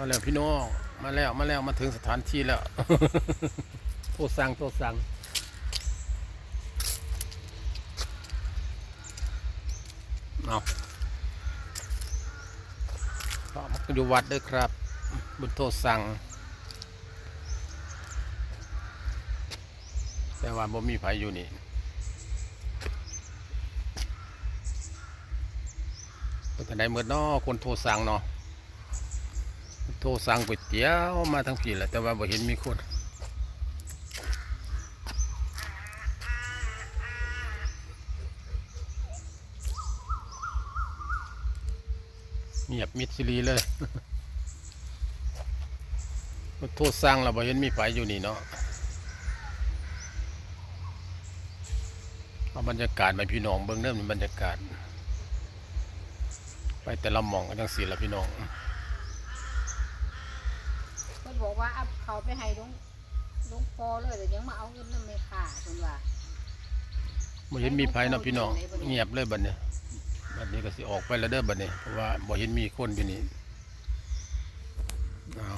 มาแล้วพี่น้อง มาแล้วมาแล้วมาถึงสถานที่แล้ว โทษสั่งโทษสั่งเอาก็มาอยู่วัดด้วยครับ บุญโทษสั่ง แต่ว่าบ่มีไผอยู่นี่เป็นจังไดเมื่อน้อคนโทรสั่งเนาะ รสั่งก๋วยเตี๋ยวมาทั้งพี่แหละแต่ว่าบ่เห็นมีคนเงียบมิดซิลีเลยโทรสั่งแล้วบ่เห็นมีไผอยู่นี่เนาะเอาบรรยากาศมาพี่น้องเบิ่งเริ่มบรรยากาศ ไปแต่ละหม่องก็จังสีละพี่น้อง ว่าเอาเขาไปให้ลุงลุงพอเลยแต่ยังมาเอาเงินนั่นไม่ขาดเพิ่นว่าบ่เห็นมีไผเนาะพี่น้องเงียบเลยบัดนี้บัดนี้ก็สิออกไปแล้วเด้อบัดนี้เพราะว่าบ่เห็นมีคนอยู่นี่เอา